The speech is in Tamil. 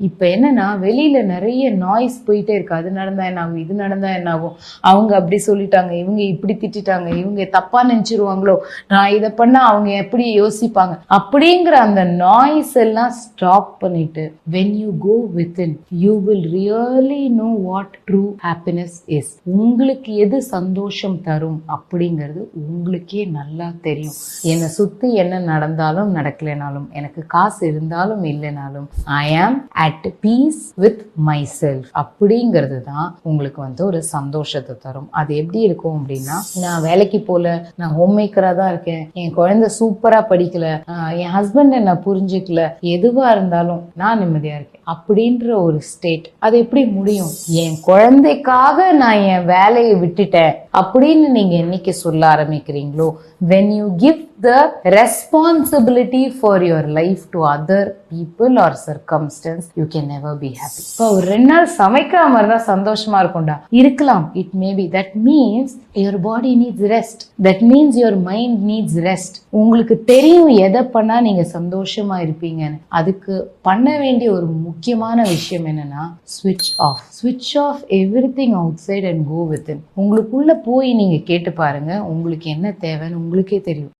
இப்ப என்னன்னா வெளியில நிறைய நாய்ஸ் போயிட்டே இருக்கு. அது நடந்தா என்ன ஆகும் இது நடந்தா என்ன ஆகும் அவங்க அப்படி சொல்லிட்டாங்க இவங்க இப்படி திட்டாங்க இவங்க தப்பா நினைச்சிருவாங்களோ? நான் இதை பண்ணா அவங்க எப்படி யோசிப்பாங்க? அப்படிங்கிற அந்த நாய்ஸ் எல்லாம் ஸ்டாப் பண்ணிட்டு when you go within you will really know what true happiness is உங்களுக்கு எது சந்தோஷம் தரும் அப்படிங்கிறது உங்களுக்கே நல்லா தெரியும். என்னை சுத்தி என்ன நடந்தாலும் நடக்கலைனாலும் எனக்கு காசு இருந்தாலும் இல்லைனாலும் I am at peace with myself அப்படிங்கிறது தான் உங்களுக்கு வந்து ஒரு சந்தோஷத்தை தரும். அது எப்படி இருக்கும் அப்படின்னா நான் வேலைக்கு போல நான் ஹோம் மேக்கரா தான் இருக்கேன் என் குழந்தை சூப்பரா படிக்கல என் ஹஸ்பண்ட் என்ன புரிஞ்சுக்கல எதுவா இருந்தாலும் நான் நிம்மதியா இருக்கேன் அப்படின்ற ஒரு ஸ்டேட் அது எப்படி முடியும்? என் குழந்தைக்காக நான் என் வேலையை விட்டுட்டேன் அப்படின்னு நீங்க என்னைக்கு சொல்ல ஆரம்பிக்கிறீங்களோ when you give the responsibility for your life to other people or circumstances you can never be happy இப்போ ஒரு ரெண்டு நாள் சமைக்கிற மாதிரி தான் சந்தோஷமா இருக்கும்டா. இருக்கலாம். It maybe that means your body needs rest that means your mind needs rest உங்களுக்கு தெரியும் எதை பண்ணா நீங்க சந்தோஷமா இருப்பீங்கன்னு. அதுக்கு பண்ண வேண்டிய ஒரு முக்கியமான விஷயம் என்னன்னா ஸ்விட்ச் ஆஃப் ஸ்விட்ச் of every thing out side and go with உங்களுக்குள்ள போய் நீங்க கேட்டு பாருங்க உங்களுக்கு என்ன தேவைன்னு உங்களுக்கே தெரியும்.